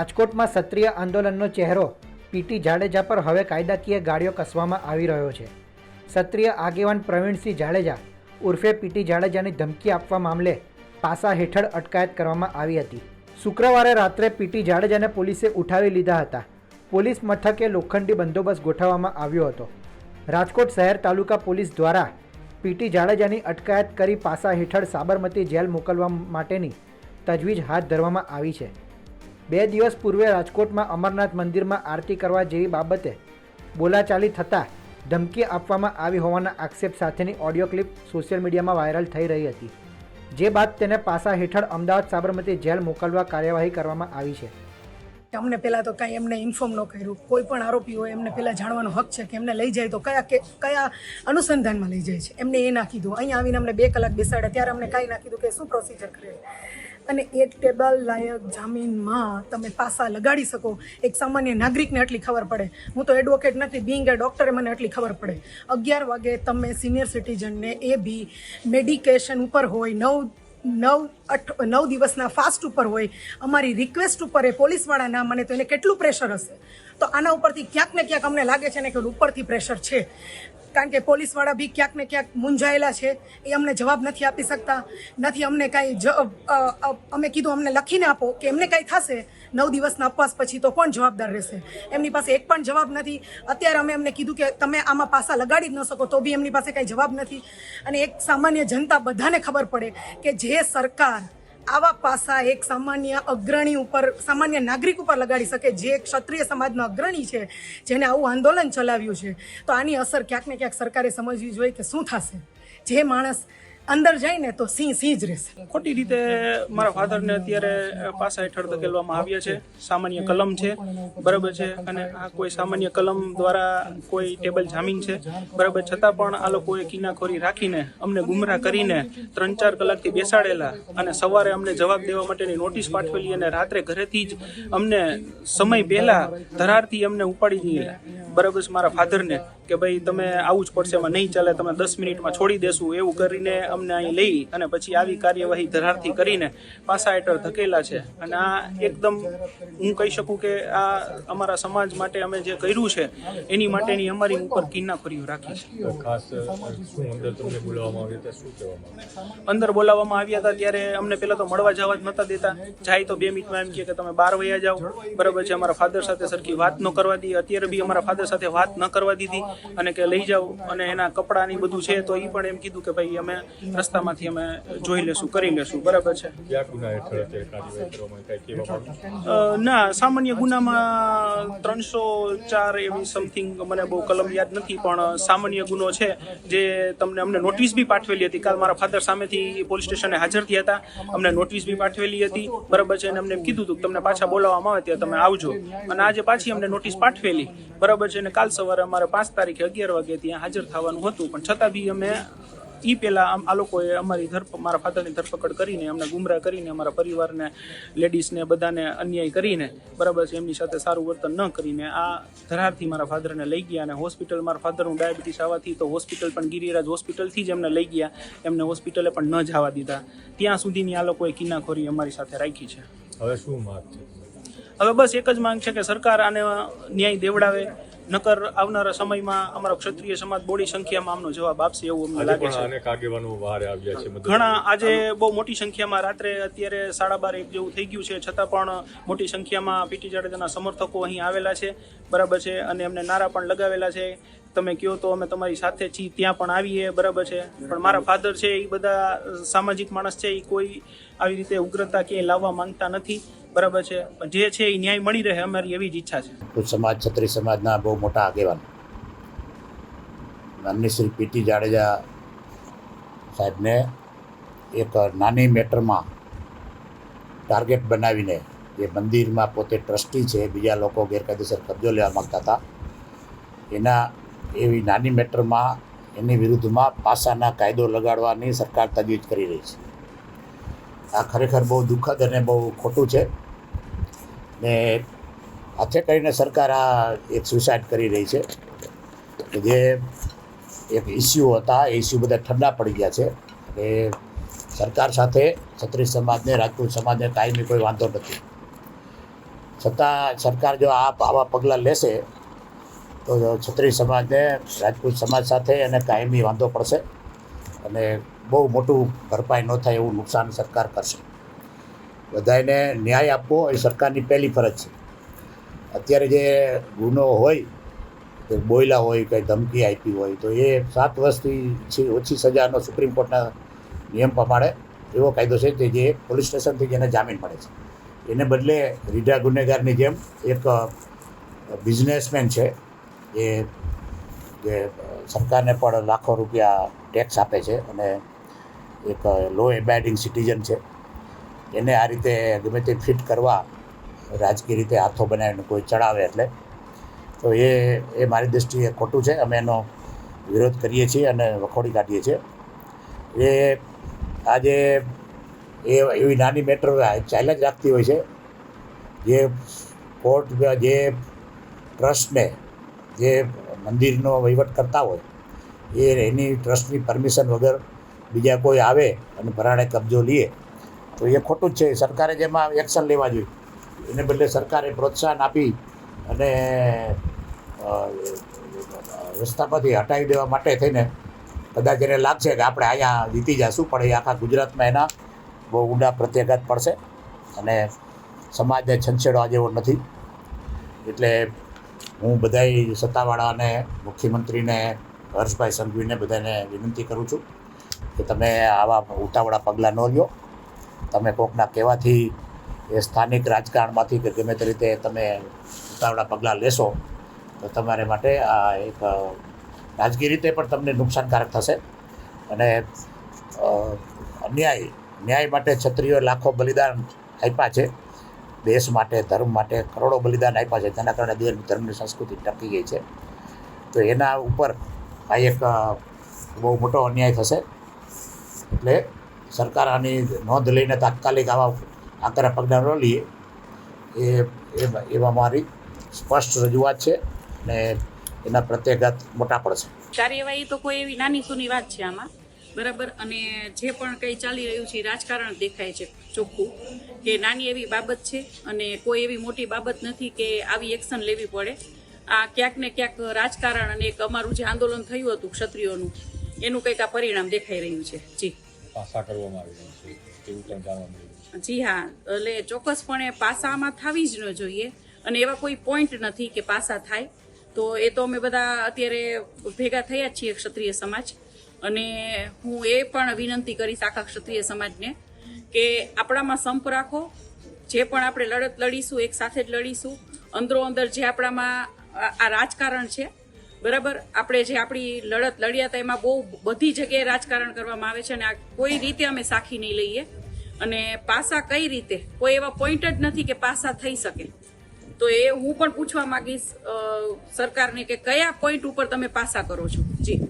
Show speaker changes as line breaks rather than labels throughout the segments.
રાજકોટમાં સત્રિય આંદોલનનો ચહેરો પીટી જાડેજા પર હવે કાયદાકીય ગાડીઓ કસવામાં આવી રહ્યો છે. ક્ષત્રિય આગેવાન પ્રવીણસિંહ જાડેજા ઉર્ફે પીટી જાડેજાની ધમકી આપવા મામલે પાસા હેઠળ અટકાયત કરવામાં આવી હતી. શુક્રવારે રાત્રે પીટી જાડેજાને પોલીસે ઉઠાવી લીધા હતા. પોલીસ મથકે લોખંડી બંદોબસ્ત ગોઠવવામાં આવ્યો હતો. રાજકોટ શહેર તાલુકા પોલીસ દ્વારા પીટી જાડેજાની અટકાયત કરી પાસા હેઠળ સાબરમતી જેલ મોકલવા માટેની તજવીજ હાથ ધરવામાં આવી છે. બે દિવસ પૂર્વે રાજકોટમાં અમરનાથ મંદિરમાં આરતી કરવા જેવી બાબતે બોલાચાલી થતાં ધમકી આપવામાં આવી હોવાના આક્ષેપ સાથેની ઓડિયો ક્લિપ સોશિયલ મીડિયામાં વાયરલ થઈ રહી હતી, જે બાદ તેને પાસા હેઠળ અમદાવાદ સાબરમતી જેલ મોકલવા કાર્યવાહી કરવામાં આવી છે.
અમને પહેલાં તો કાંઈ એમને ઇન્ફોર્મ ન કર્યું. કોઈ પણ આરોપી હોય, એમને પહેલાં જાણવાનો હક છે કે એમને લઈ જાય તો કયા કે, કયા અનુસંધાનમાં લઈ જાય છે? એમને એ ના કીધું. અહીંયા આવીને અમને બે કલાક બેસાડ્યા, ત્યારે અમને કાંઈ ના કીધું કે શું પ્રોસિજર કરે. અને એ ટેબલ લાયક જામીનમાં તમે પાસા લગાડી શકો. એક સામાન્ય નાગરિકને એટલી ખબર પડે. હું તો એડવોકેટ નથી બિંગ એ ડૉક્ટરે મને એટલી ખબર પડે. અગિયાર વાગે તમે સિનિયર સિટીઝનને એ બી મેડિકેશન ઉપર હોય, નવ નવ, અઠ, નવ દિવસના ફાસ્ટ ઉપર હોય, અમારી રિક્વેસ્ટ ઉપર એ પોલીસવાળા ના મને તો એને કેટલું પ્રેશર હશે? તો આના ઉપરથી ક્યાંક ને ક્યાંક અમને લાગે છે ને કે ઉપરથી પ્રેશર છે. કારણ કે પોલીસવાળા બી ક્યાંક ને ક્યાંક મૂંઝાયેલા છે, એ અમને જવાબ નથી આપી શકતા, નથી અમને કાંઈ અમે કીધું અમને લખીને આપો કે એમને કાંઈ થશે, નવ દિવસના ઉપવાસ પછી તો કોણ જવાબદાર રહેશે? એમની પાસે એક પણ જવાબ નથી. અત્યારે અમે એમને કીધું કે તમે આમાં પાસા લગાડી જ ન શકો, તો બી એમની પાસે કાંઈ જવાબ નથી. અને એક સામાન્ય જનતા બધાને ખબર પડે કે જે સરકાર આવા પાસા એક સામાન્ય અગ્રણી ઉપર, સામાન્ય નાગરિક ઉપર લગાડી શકે જે એક ક્ષત્રિય સમાજનો અગ્રણી છે જેને આવું આંદોલન ચલાવ્યું છે. તો આની અસર ક્યાંક ને ક્યાંક સરકારે સમજવી જોઈએ કે શું થશે. જે માણસ અંદર જાય ને તો સિંહ સિંહ જ રહેશે.
ખોટી રીતે મારા ફાધરને અત્યારે પાસા હેઠળ ધકેલવામાં આવ્યા છે. સામાન્ય કલમ છે. બરાબર છે. અને આ કોઈ સામાન્ય કલમ દ્વારા કોઈ ટેબલ જામીન છે. બરાબર. છતાં પણ આ લોકોએ કિનાખોરી રાખીને, અમને ગુમરાહ કરીને ત્રણ ચાર કલાકથી બેસાડેલા અને સવારે અમને જવાબ દેવા માટેની નોટિસ પાઠવેલી અને રાત્રે ઘરેથી જ અમને સમય પહેલા ધરારથી અમને ઉપાડી દીધેલા. બરાબર છે મારા ફાધરને કે ભાઈ તમે આવું જ પડશે, એમાં નહીં ચાલે, તમે દસ મિનિટમાં છોડી દેશું. એવું કરીને અમને અહીં લઈ અને પછી આવી કાર્યવાહી ધરારથી કરીને પાસા હેઠળ ધકેલા છે. અને આ એકદમ હું કહી શકું કે આ અમારા સમાજ માટે અમે જે કર્યું છે એની માટેની અમારી ઉપર કિન્નાખોરીઓ રાખી છે.
ખાસ અંદર તમને બોલાવવામાં આવ્યા હતા શું કહેવામાં
અંદર બોલાવવામાં આવ્યા હતા ત્યારે અમને પહેલાં તો મળવા જવા જ નતા દેતા. જાય તો બે મિનિટમાં એમ કહે કે તમે બાર વયા જાઓ. બરાબર છે અમારા ફાધર સાથે સરખી વાત ન કરવા દી. અત્યારે બી અમારા ફાધર સાથે વાત ન કરવા દીધી અને કે લઈ જાઓ. અને એના કપડાની બધું છે તો એ પણ એમ કીધું કે ભાઈ અમે રસ્તામાંથી અમે જોઈ લેશું કરી લેશું. બરાબર છે? ના સામાન્ય ગુનામાં ત્રણસો ચાર એવી સમથિંગ મને બહુ કલમ યાદ નથી પણ સામાન્ય ગુનો છે જે તમને અમને નોટિસ બી પાઠવેલી હતી. કાલ મારા ફાધર સામેથી પોલીસ સ્ટેશને હાજર થયા હતા. અમને નોટિસ બી પાઠવેલી હતી. બરાબર છે? અને અમને એમ કીધું હતું કે તમને પાછા બોલાવવામાં આવે ત્યાં તમે આવજો. અને આજે પાછી અમને નોટિસ પાઠવેલી. બરાબર છે? અને કાલ સવારે અમારે પાંચ તારીખે અગિયાર વાગે ત્યાં હાજર થવાનું હતું. પણ છતાં બી અમે ઈ પહેલાં આમ આ લોકોએ અમારી ધરપ મારા ફાધરની ધરપકડ કરીને અમને ગુમરાહ કરીને અમારા પરિવારને લેડીઝને બધાને અન્યાય કરીને બરાબર છે એમની સાથે સારું વર્તન ન કરીને આ ધરારથી મારા ફાધરને લઈ ગયા અને હોસ્પિટલ મારા ફાધરનું ડાયાબિટીસ આવવાથી તો હોસ્પિટલ પણ ગિરિરાજ હોસ્પિટલથી જ એમને લઈ ગયા એમને હોસ્પિટલે પણ ન જવા દીધા. ત્યાં સુધીની આ લોકોએ કિનાખોરી અમારી સાથે રાખી છે.
હવે શું માગ છે?
હવે બસ એક જ માંગ છે કે સરકાર આને ન્યાય દેવડાવે નકર આવનારા સમયમાં અમારો ક્ષત્રિય સમાજ બોડી સંખ્યામાં આમનો જવાબ આપશે એવું અમને લાગે છે.
અનેક આગેવાનો બહાર આવ્યા છે
ઘણા આજે બહુ મોટી સંખ્યામાં રાત્રે અત્યારે સાડા બાર એક જેવું થઈ ગયું છે છતાં પણ મોટી સંખ્યામાં પીટી જાડેજાના સમર્થકો અહીં આવેલા છે. બરાબર છે અને એમને નારા પણ લગાવેલા છે. તમે કહો તો અમે તમારી સાથે છીએ ત્યાં પણ આવીએ બરાબર છે. પણ મારા ફાધર છે એ બધા સામાજિક માણસ છે એ કોઈ આવી રીતે ઉગ્રતા ક્યાંય લાવવા માંગતા નથી. બરાબર છે. પણ જે છે એ ન્યાય મળી રહે અમારી એવી જ ઈચ્છા છે.
તો સમાજ છત્રી સમાજના બહુ મોટા આગેવાન. માનની શ્રી પીટી જાડેજા સાહેબને એક નાની મેટરમાં ટાર્ગેટ બનાવીને જે મંદિરમાં પોતે ટ્રસ્ટી છે, બીજા લોકો ગેરકાયદેસર કબજો લેવા માગતા હતા. એના એવી નાની મેટરમાં એની વિરુદ્ધમાં પાસાના કાયદો લગાડવાની સરકાર તજવીજ કરી રહી છે. આ ખરેખર બહુ દુઃખદ અને બહુ ખોટું છે. ને હાથે કરીને સરકાર આ એક સુસાઇડ કરી રહી છે. જે એક ઇસ્યુ હતા, એ ઇસ્યુ બધા ઠંડા પડી ગયા છે. અને સરકાર સાથે ક્ષત્રિય સમાજને રાજપૂત સમાજને કાયમી કોઈ વાંધો નથી. છતાં સરકાર જો આ આવા પગલાં લેશે, તો છત્રી સમાજને રાજપૂત સમાજ સાથે એને કાયમી વાંધો પડશે. અને બહુ મોટું ભરપાઈ ન થાય એવું નુકસાન સરકાર કરશે. બધાને ન્યાય આપવો એ સરકારની પહેલી ફરજ છે. અત્યારે જે ગુનો હોય, કે બોયલા હોય કંઈ ધમકી આપી હોય, તો એ સાત વર્ષથી ઓછી સજાનો સુપ્રીમ કોર્ટના નિયમ પ્રમાણે એવો કાયદો છે કે જે પોલીસ સ્ટેશનથી જેને જામીન મળે છે. એને બદલે રીઢા ગુનેગારની જેમ એક બિઝનેસમેન છે જે જે સરકારને પણ લાખો રૂપિયા ટેક્સ આપે છે અને એક લો એબાઇડિંગ સિટીઝન છે. એને આ રીતે ગમે તે ફિટ કરવા રાજકીય રીતે હાથો બનાવીને કોઈ ચડાવે એટલે. તો એ એ મારી દૃષ્ટિએ ખોટું છે. અમે એનો વિરોધ કરીએ છીએ અને વખોડી કાઢીએ છીએ. એ આજે એ એવી નાની મેટર ચાલ્યા રાખતી હોય છે. જે કોર્ટ જે ટ્રસ્ટને જે મંદિરનો વહીવટ કરતા હોય, એ એની ટ્રસ્ટની પરમિશન વગર બીજા કોઈ આવે અને ભરાણે કબજો લે, તો એ ખોટું જ છે. સરકારે જેમાં એક્શન લેવા જોઈએ. એને બદલે સરકારે પ્રોત્સાહન આપી અને રસ્તામાંથી હટાવી દેવા માટે થઈને કદાચ એને લાગશે કે આપણે અહીંયા જીતી જશું, પણ એ આખા ગુજરાતમાં એના બહુ ઊંડા પ્રત્યાઘાત પડશે અને સમાજને છંછેડવા જેવો નથી. એટલે હું બધાય સત્તાવાળાને, મુખ્યમંત્રીને, હર્ષભાઈ સંઘવીને બધાને વિનંતી કરું છું કે તમે આવા ઉતાવળા પગલાં ન લ્યો. તમે કોકના કહેવાથી એ સ્થાનિક રાજકારણમાંથી કે ગમે તે રીતે તમે ઉતાવળા પગલાં લેશો, તો તમારે માટે આ એક રાજકીય રીતે પણ તમને નુકસાનકારક થશે. અને અન્યાય, ન્યાય માટે ક્ષત્રિયો લાખો બલિદાન આપ્યા છે. દેશ માટે, ધર્મ માટે કરોડો બલિદાન આપ્યા છે. તેના કારણે દેશ, ધર્મની સંસ્કૃતિ ટકી ગઈ છે. તો એના ઉપર આ એક બહુ મોટો અન્યાય થશે. એટલે સરકાર આની નોંધ લઈને તાત્કાલિક આવા આકરા પગલાં ન લઈએ એ- એમાં મારી સ્પષ્ટ રજૂઆત છે અને એના પ્રત્યેગત મોટા પડશે
કાર્યવાહી તો કોઈ એવી નાની સૂની વાત છે આમાં? બરાબર? અને જે પણ કંઈ ચાલી રહ્યું છે રાજકારણ દેખાય છે ચોખ્ખું કે નાની એવી બાબત છે અને કોઈ એવી મોટી બાબત નથી કે આવી એક્શન લેવી પડે. આ ક્યાંક ને ક્યાંક રાજકારણ અને એક અમારું જે આંદોલન થયું હતું ક્ષત્રિયોનું એનું કંઈક આ પરિણામ દેખાઈ રહ્યું છે. જી.
પાસા કરવામાં આવી રહી છે એવું કંઈ જાણવા મળ્યું
જી હા એટલે ચોક્કસપણે પાસામાં થવી જ ન જોઈએ અને એવા કોઈ પોઈન્ટ નથી કે પાસા થાય. તો એ તો અમે બધા અત્યારે ભેગા થયા જ છીએ ક્ષત્રિય સમાજ. અને હું એ પણ વિનંતી કરીશ આખા ક્ષત્રિય સમાજને કે આપણામાં સંપ રાખો, જે પણ આપણે લડત લડીશું, એક સાથે જ લડીશું. અંદરો અંદર જે આપણામાં આ રાજકારણ છે, બરાબર? આપણે જે આપણી લડત લડ્યા હતા, એમાં બહુ બધી જગ્યાએ રાજકારણ કરવામાં આવે છે અને આ કોઈ રીતે અમે સાખી નહીં લઈએ. અને પાસા કઈ રીતે? કોઈ એવા પોઈન્ટ જ નથી કે પાસા થઈ શકે. તો એ હું પણ પૂછવા માંગીશ સરકારને કે કયા પોઈન્ટ ઉપર તમે પાસા કરો છો? જી.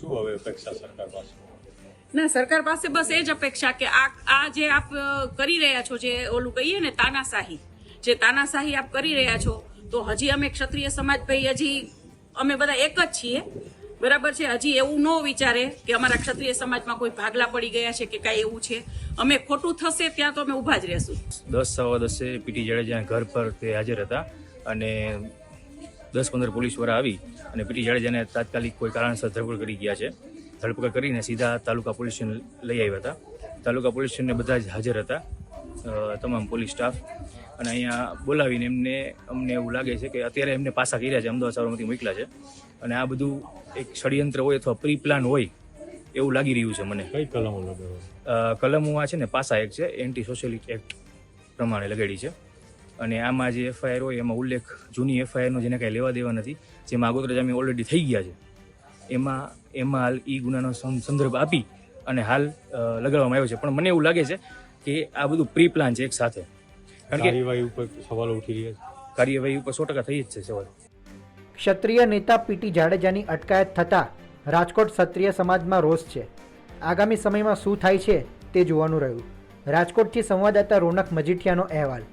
શું હવે અપેક્ષા સરકાર પાસે?
ના સરકાર પાસે બસ એ જ અપેક્ષા કે આ આ જે આપ કરી રહ્યા છો જે ઓલું કહીએ ને તાનાશાહી જે તાનાશાહી આપ કરી રહ્યા છો તો હજી અમે ક્ષત્રિય સમાજ ભાઈ હજી અમે બધા એક જ છીએ. બરાબર છે? હજી એવું ન વિચારે કે અમારા ક્ષત્રિય સમાજમાં કોઈ ભાગલા પડી ગયા છે કે કાંઈ એવું છે. અમે ખોટું થશે ત્યાં તો અમે ઊભા જ રહેશું.
દસ સવા દસે પીટી જાડેજા ઘર પર તે હાજર હતા અને દસ પંદર પોલીસવાળા આવી અને પીટી જાડેજાને તાત્કાલિક કોઈ કારણસર ધરપકડ કરી ગયા છે. ધરપકડ કરીને સીધા તાલુકા પોલીસ સ્ટેશન લઈ આવ્યા હતા. તાલુકા પોલીસ સ્ટેશનને બધા જ હાજર હતા તમામ પોલીસ સ્ટાફ. અને અહીંયા બોલાવીને એમને અમને એવું લાગે છે કે અત્યારે એમને પાસા કર્યા છે અમદાવાદ સાબરમતી મોકલ્યા છે. અને આ બધું એક ષડયંત્ર હોય અથવા પ્રી પ્લાન હોય એવું લાગી રહ્યું છે મને.
કઈ કલમો લગાવો
કલમો આ છે ને પાસા એક છે એન્ટી સોશિયલિક એક્ટ પ્રમાણે લગાડી છે. અને આમાં જે એફઆઈઆર હોય એમાં ઉલ્લેખ જૂની એફઆઈઆરનો જેને કાંઈ લેવા દેવા નથી જેમાં આગોતરા જામીન ઓલરેડી થઈ ગયા છે. એમાં એમાં હાલ ઈ ગુનાનો સંદર્ભ આપી અને હાલ લગાડવામાં આવ્યો છે. પણ મને એવું લાગે છે કે આ બધું પ્રી પ્લાન છે એક સાથે. કારણ કે
કાર્યવાહી ઉપર સવાલો ઉઠી રહ્યા છે.
કાર્યવાહી ઉપર સો ટકા થઈ જ છે સવાલ.
ક્ષત્રિય નેતા પીટી જાડેજાની અટકાયત થતાં રાજકોટ ક્ષત્રિય સમાજમાં રોષ છે. આગામી સમયમાં શું થાય છે તે જોવાનું રહ્યું. રાજકોટથી સંવાદદાતા રોનક મજીઠિયાનો અહેવાલ.